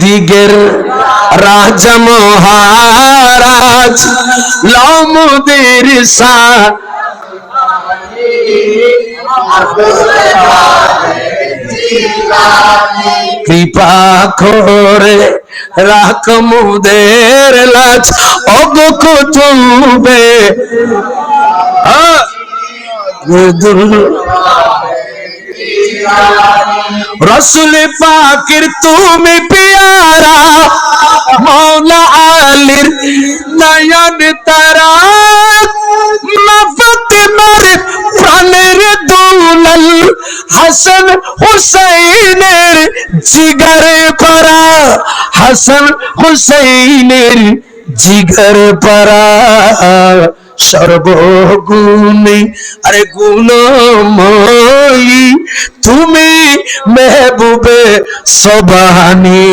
দিগের রাজা মহারাজ লমুদের সা কৃপা করে রাখ মুদের লাজ অগ কুতুবে। রসুল পাকির তুমি পিয়ারা, মৌলা আলীর নয়ন তারা। ফাতেমার প্রাণের দুলাল হাসান হুসাইনের জিগারে পারা। হাসান হুসাইনের জিগার পারা। সর্বগুণী আরে গুণময়ী তুমি মেহবুবে সবানি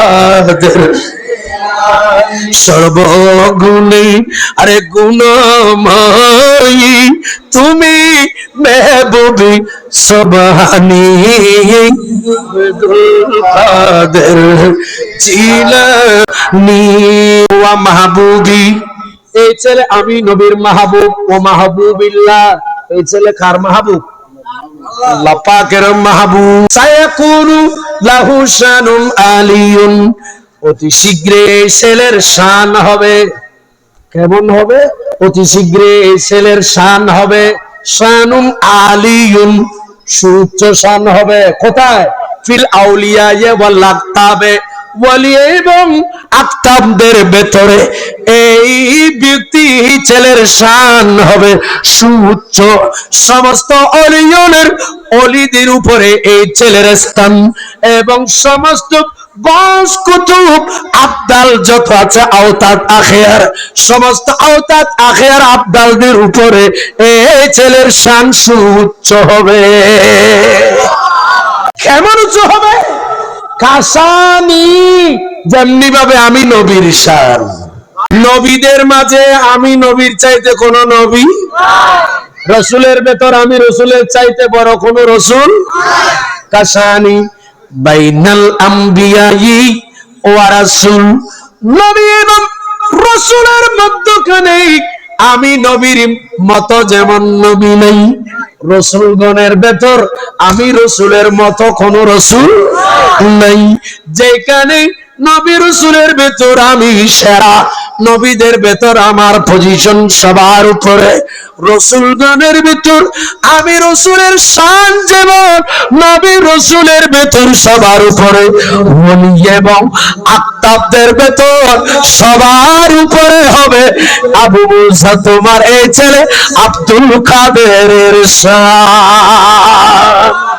আদের সর্বগুণী আরে গুণময়ী, তুমি মেহবুবি সবানি কাদের জিলানি ওয়া মাহবুবি। এই ছেলে আমি নবীর মাহবুব ও মাহবুবিল্লাহ। এই ছেলে কার মাহবুব? আল্লাহ পাকের মাহবুব। সায়াকুনু লাহু শানুন আলিয়ুন। অতি শীঘ্রে এই ছেলের শান হবে। কেমন হবে? অতি শীঘ্রে এই ছেলের শান হবে। শানুম আলিয়ুন সুচ্চ শান হবে। কোথায়? ফিল আউলিয়া ওয়াল লাক্তাবে ওয়ালি এবং আক্তাবদের ভেতরে এই ব্যক্তি ছেলের শান হবে সুউচ্চ। সমস্ত অলিয়নের অলিদের উপরে এই ছেলের স্থান এবং সমস্ত কুতুব আবদাল যত আছে আওতাত আখেয়ার, সমস্ত আওতাত আখেয়ার আবদালদের উপরে এই ছেলের শান সুউচ্চ হবে। কাসানি যেমনি ভাবে আমি নবীর শান নবীদের মাঝে আমি নবীর চাইতে কোন নবী? রসুলের ভেতর আমি রসুলের চাইতে বড় কোন রসুল? কাসানি বাইনাল আম্বিয়াই ওয়া রাসূল। নবী এবং রসুলের মধ্যখানে আমি নবীর মত যেমন নবী নেই। রসুলগণের ভেতর আমি রসুলের মতো কোন রসুল নেই। যেখানে নবী রসুলের ভেতর আমি সেরা, নবীদের ভেতর আমার পজিশন সবার উপরে। রসুলগণের ভেতর আমি রসুলের শান যেমন, নবী রসুলের ভেতর সবার উপরে। ওলি এবং আত্মাবদের ভেতর সবার উপরে হবে। আবু মুসা তোমার এই ছেলে আব্দুল কাদের শান।